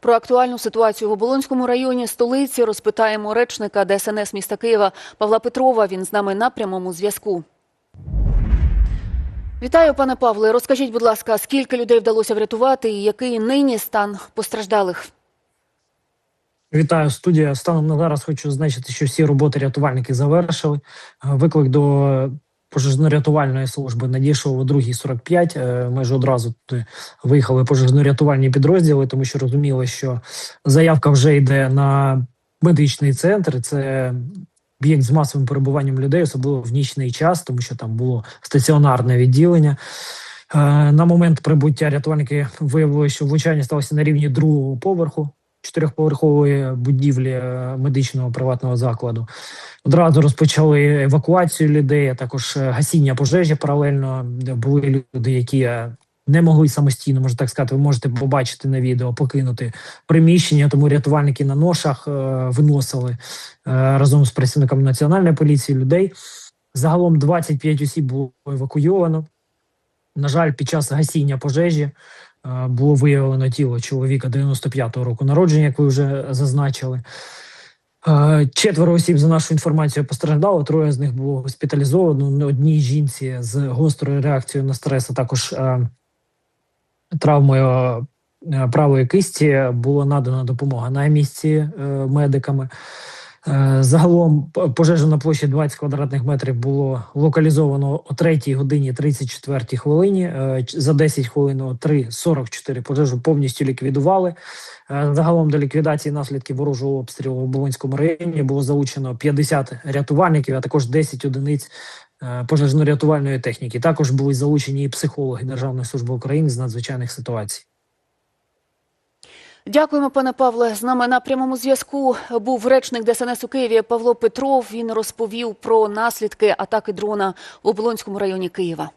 Про актуальну ситуацію в Оболонському районі столиці розпитаємо речника ДСНС міста Києва Павла Петрова. Він з нами на прямому зв'язку. Вітаю, пане Павле. Розкажіть, будь ласка, скільки людей вдалося врятувати і який нині стан постраждалих? Вітаю студія. Станом на зараз хочу зазначити, що всі роботи рятувальники завершили. Виклик до пожежно-рятувальної служби надійшов о 2.45. Е, Майже одразу туди виїхали пожежно-рятувальні підрозділи, тому що розуміли, що заявка вже йде на медичний центр. Це об'єкт з масовим перебуванням людей, особливо в нічний час, тому що там було стаціонарне відділення. Е, На момент прибуття рятувальники виявили, що влучання сталося на рівні другого поверху чотирьохповерхової будівлі е, медичного приватного закладу. Одразу розпочали евакуацію людей, а також е, гасіння пожежі паралельно. Були люди, які е, не могли самостійно, можна так сказати, ви можете побачити на відео, покинути приміщення, тому рятувальники на ношах виносили разом з працівниками національної поліції людей. Загалом 25 осіб було евакуйовано. На жаль, під час гасіння пожежі було виявлено тіло чоловіка 95-го року народження, як ви вже зазначили. Е, Четверо осіб, за нашу інформацію, постраждало. Троє з них було госпіталізовано. Одній жінці з гострою реакцією на стрес, а також е, травмою е, правої кисті було надана допомога на місці е, медиками. Е, Загалом пожежу на площі 20 квадратних метрів було локалізовано о 3 годині 34 хвилині. Е, За 10 хвилин о 3.44 пожежу повністю ліквідували. Е, Загалом до ліквідації наслідків ворожого обстрілу в Оболонському районі було залучено 50 рятувальників, а також 10 одиниць пожежно-рятувальної техніки. Також були залучені і психологи Державної служби України з надзвичайних ситуацій. Дякуємо, пане Павле. З нами на прямому зв'язку був речник ДСНС у Києві Павло Петров. Він розповів про наслідки атаки дрона в Оболонському районі Києва.